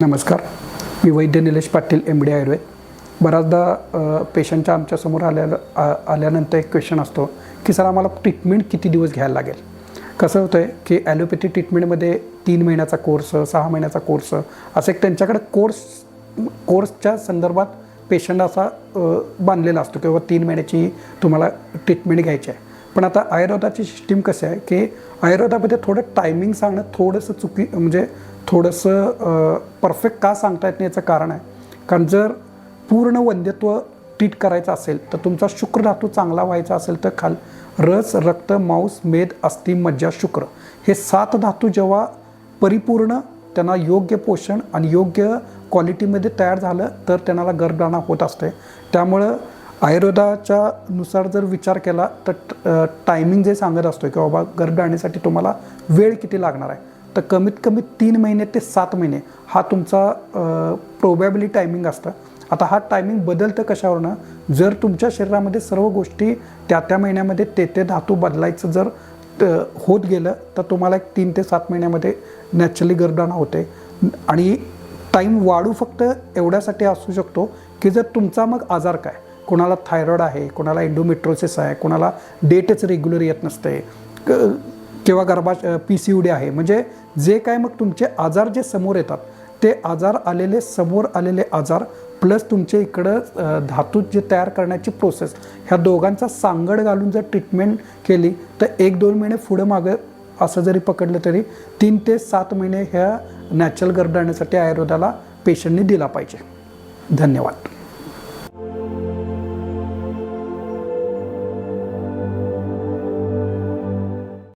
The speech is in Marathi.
नमस्कार. मी वैद्य निलेश पाटील एम डी आयुर्वेद. बऱ्याचदा पेशंटच्या आमच्यासमोर आल्या आ- आल्यानंतर एक क्वेश्चन असतो की सर आम्हाला ट्रीटमेंट किती दिवस घ्यायला लागेल? कसं होतं आहे की ॲलोपॅथी ट्रीटमेंटमध्ये तीन महिन्याचा कोर्स सहा महिन्याचा कोर्स असं एक त्यांच्याकडे कोर्स कोर्सच्या संदर्भात पेशंट असा बांधलेला असतो किंवा तीन महिन्याची तुम्हाला ट्रीटमेंट घ्यायची आहे. पण आता आयुर्वेदाची सिस्टीम कशी आहे की आयुर्वेदामध्ये थोडं टायमिंग सांगणं थोडंसं चुकी म्हणजे थोडंसं परफेक्ट का सांगता येत नाही याचं कारण आहे. कारण जर पूर्ण वंध्यत्व ट्रीट करायचं असेल तर तुमचा शुक्र धातू चांगला व्हायचा असेल तर खाल. रस रक्त मांस मेद अस्थि मज्जा शुक्र हे सात धातू जेव्हा परिपूर्ण त्यांना योग्य पोषण आणि योग्य क्वालिटीमध्ये तयार झालं तर त्यांना गर्भधारणा होत असते. त्यामुळं आयुर्वेदाच्या नुसार जर विचार केला तर टायमिंग जे सांगत असतो की बाबा गर्भधारणेसाठी तुम्हाला वेळ किती लागणार आहे तर कमीत कमी तीन महिने ते सात महिने हा तुमचा प्रोबॅबिली टायमिंग असतं. आता हा टायमिंग बदलतं कशावरनं? जर तुमच्या शरीरामध्ये सर्व गोष्टी त्या त्या महिन्यामध्ये ते ते धातू बदलायचं जर त- होत गेलं तर तुम्हाला एक तीन ते सात महिन्यामध्ये नॅचरली गर्भधारणा होते. आणि टाईम वाढू फक्त एवढ्यासाठी असू शकतो की जर तुमचा मग आजार काय? कोणाला थायरॉइड आहे कोणाला एंडोमेट्रोसिस आहे कोणाला डेटच रेग्युलर येत नसते. क- किंवा गर्भा पी सी यू डी आहे. म्हणजे जे काय मग तुमचे आजार जे समोर येतात ते आजार आलेले समोर आलेले आजार प्लस तुमच्या इकडं धातू जे तयार करण्याची प्रोसेस ह्या दोघांचा सांगड घालून जर ट्रीटमेंट केली तर एक दोन महिने पुढं मागं असं जरी पकडलं तरी तीन ते सात महिने ह्या नॅचरल गर्भधारणेसाठी आयुर्वेदाला पेशंटने दिला पाहिजे. धन्यवाद.